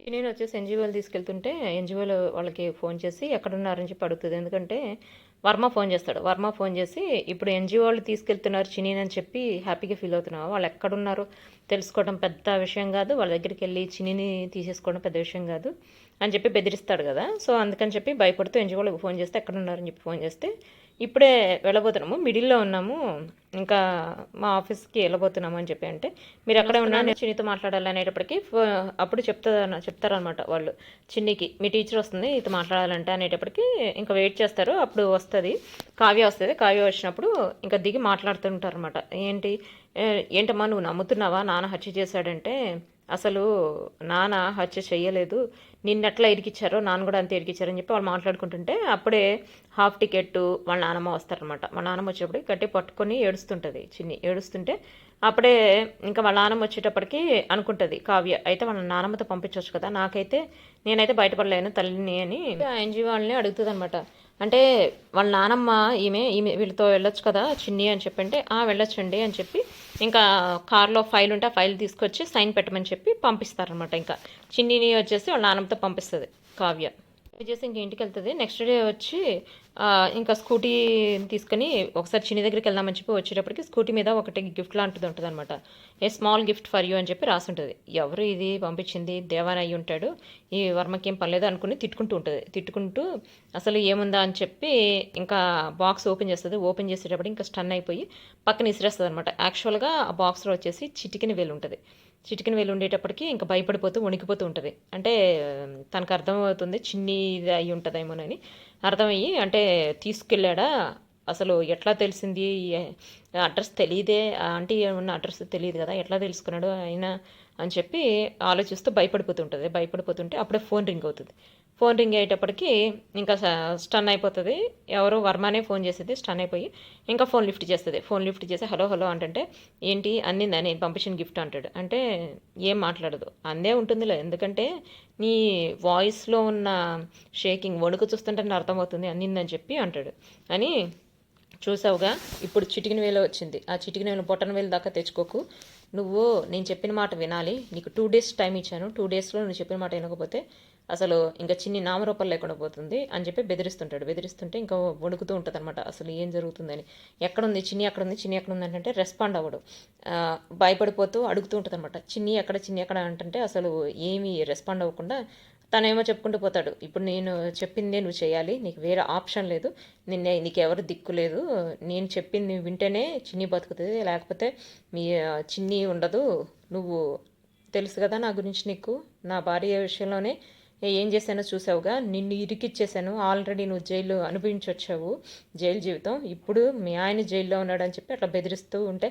నేను వచ్చేసి ఎన్జిఓలు తీసుకెళ్తుంటే ఎన్జిఓలు వాళ్ళకి ఫోన్ చేసి ఎక్కడున్నారని చెప్పి అడుగుతుంది. ఎందుకంటే వర్మ ఫోన్ చేస్తాడు. వర్మ ఫోన్ చేసి ఇప్పుడు ఎన్జిఓ వాళ్ళు తీసుకెళ్తున్నారు చినీని అని చెప్పి హ్యాపీగా ఫీల్ అవుతున్నావు? వాళ్ళు ఎక్కడున్నారు? తెలుసుకోవడం పెద్ద విషయం కాదు. వాళ్ళ దగ్గరికి వెళ్ళి చినీని తీసేసుకోవడం పెద్ద విషయం కాదు అని చెప్పి బెదిరిస్తాడు కదా. సో అందుకని చెప్పి భయపడుతూ ఎన్జిఓ వాళ్ళకి ఫోన్ చేస్తే ఎక్కడున్నారని చెప్పి ఫోన్ చేస్తే ఇప్పుడే వెళ్ళబోతున్నాము మిడిల్లో ఉన్నాము. ఇంకా మా ఆఫీస్కి వెళ్ళబోతున్నాము అని చెప్పి అంటే మీరు అక్కడే ఉన్నా నేను చిన్నితో మాట్లాడాలి అనేటప్పటికి అప్పుడు చెప్తా చెప్తారనమాట వాళ్ళు. చిన్నికి మీ టీచర్ వస్తుంది ఇది మాట్లాడాలంటే అనేటప్పటికి ఇంకా వెయిట్ చేస్తారు అప్పుడు వస్తుంది. కావ్య వస్తుంది కావ్య వచ్చినప్పుడు ఇంకా దిగి మాట్లాడుతుంటారు అనమాట ఏంటి ఏంటమ్మా నువ్వు నమ్ముతున్నావా? నాన్న హత్య చేశాడంటే అసలు నాన్న హత్య చేయలేదు నిన్నట్లా ఇరికిచ్చారో నాన్న కూడా అంతే ఇరికిచ్చారని చెప్పి వాళ్ళు మాట్లాడుకుంటుంటే అప్పుడే హాఫ్ టికెట్ వాళ్ళ నాన్నమ్మ వస్తారనమాట వాళ్ళ నాన్నమ్మ వచ్చేప్పుడు గట్టి పట్టుకొని ఏడుస్తుంటుంది చిన్ని. ఏడుస్తుంటే అప్పుడే ఇంకా వాళ్ళ నాన్నమ్మ వచ్చేటప్పటికి అనుకుంటుంది కావ్య అయితే వాళ్ళ నాన్నమ్మతో పంపించవచ్చు కదా నాకైతే నేనైతే బయటపడలేను తల్లిని అని. ఎన్జీ వాళ్ళని అడుగుతుంది అనమాట అంటే వాళ్ళ నానమ్మ ఈమె ఈమె వీళ్ళతో వెళ్ళొచ్చు కదా చిన్ని అని చెప్పి అంటే ఆ వెళ్ళొచ్చండి అని చెప్పి ఇంకా కార్లో ఫైల్ ఉంటే ఆ ఫైల్ తీసుకొచ్చి సైన్ పెట్టమని చెప్పి పంపిస్తారనమాట ఇంకా. చిన్నిని వచ్చేసి వాళ్ళ నానమ్మతో పంపిస్తుంది కావ్య. వచ్చేసి ఇంక ఇంటికి వెళ్తుంది. నెక్స్ట్ డే వచ్చి ఇంకా స్కూటీ తీసుకొని ఒకసారి చిన్ని దగ్గరికి వెళ్దామని చెప్పి వచ్చేటప్పటికి స్కూటీ మీద ఒకటి గిఫ్ట్ లాంటిది ఉంటుంది అనమాట a small gift for you అని చెప్పి రాసి ఉంటుంది ఎవరు ఇది పంపించింది? దేవాన్ అయ్యి ఉంటాడు. ఈ వర్మకి ఏం పర్లేదు అనుకుని తిట్టుకుంటూ ఉంటుంది. తిట్టుకుంటూ అసలు ఏముందా అని చెప్పి ఇంకా బాక్స్ ఓపెన్ చేస్తుంది. ఓపెన్ చేసేటప్పుడు ఇంకా స్టన్ అయిపోయి పక్కన ఇసిరేస్తుంది అనమాట యాక్చువల్గా ఆ బాక్స్లో వచ్చేసి చిటికిన వేలు ఉంటుంది. చిటికిన వేలు ఉండేటప్పటికి ఇంకా భయపడిపోతూ వణికిపోతూ ఉంటుంది. అంటే తనకు అర్థమవుతుంది చిన్ని ఇది అయి ఉంటుందేమోనని. అర్థమయ్యి అంటే తీసుకెళ్ళాడా? అసలు ఎట్లా తెలిసింది? అడ్రస్ తెలియదే ఆంటీ ఉన్న అడ్రస్ తెలియదు కదా ఎట్లా తెలుసుకున్నాడు? అయినా అని చెప్పి ఆలోచిస్తూ భయపడిపోతుంటుంది. భయపడిపోతుంటే అప్పుడే ఫోన్ రింగ్ అవుతుంది. ఫోన్ రింగ్ అయ్యేటప్పటికి ఇంకా స్టన్ అయిపోతుంది. ఎవరో వర్మనే ఫోన్ చేసేది స్టన్ అయిపోయి ఇంకా ఫోన్ లిఫ్ట్ చేస్తుంది. ఫోన్ లిఫ్ట్ చేసి హలో హలో అంటుంటే ఏంటి? అందిందా నేను పంపించిన గిఫ్ట్ అంటాడు. అంటే ఏం మాట్లాడదు. అందే ఉంటుందిలే. ఎందుకంటే నీ వాయిస్లో ఉన్న షేకింగ్ వణుకు చూస్తుంటే నాకు అర్థమవుతుంది అందిందని చెప్పి అంటాడు. అని చూసావుగా? ఇప్పుడు చిటికిన వేలు వచ్చింది. ఆ చిటికిన వేలు బొట్టన వేలు దాకా తెచ్చుకోకు. నువ్వు నేను చెప్పిన మాట వినాలి. నీకు టూ డేస్ టైం ఇచ్చాను. టూ డేస్లో నువ్వు చెప్పిన మాట వినకపోతే అసలు ఇంకా చిన్ని నామరూపాలు లేకుండా పోతుంది అని చెప్పి బెదిరిస్తుంటాడు. బెదిరిస్తుంటే ఇంకా వణుకుతూ ఉంటుంది అనమాట అసలు ఏం జరుగుతుందని. ఎక్కడుంది చిన్ని ఎక్కడుంది చిన్ని ఎక్కడ ఉంది అంటే రెస్పాండ్ అవ్వడు. భయపడిపోతూ అడుగుతూ ఉంటుంది అనమాట చిన్ని ఎక్కడ చిన్ని ఎక్కడ అంటే అసలు ఏమీ రెస్పాండ్ అవ్వకుండా తనేమో చెప్పుకుంటూ పోతాడు ఇప్పుడు నేను చెప్పిందే నువ్వు చేయాలి నీకు వేరే ఆప్షన్ లేదు నిన్నే నీకు ఎవరు దిక్కు లేదు నేను చెప్పింది వింటేనే చిన్ని బతుకుతుంది లేకపోతే మీ చిన్ని ఉండదు నువ్వు తెలుసు కదా నా గురించి నీకు నా భార్య విషయంలోనే ఏం చేశానో చూసావుగా నిన్ను ఇరికిచ్చేసాను ఆల్రెడీ నువ్వు జైలు అనుభవించి వచ్చావు జైలు జీవితం ఇప్పుడు మీ ఆయన జైల్లో ఉన్నాడని చెప్పి అట్లా బెదిరిస్తూ ఉంటే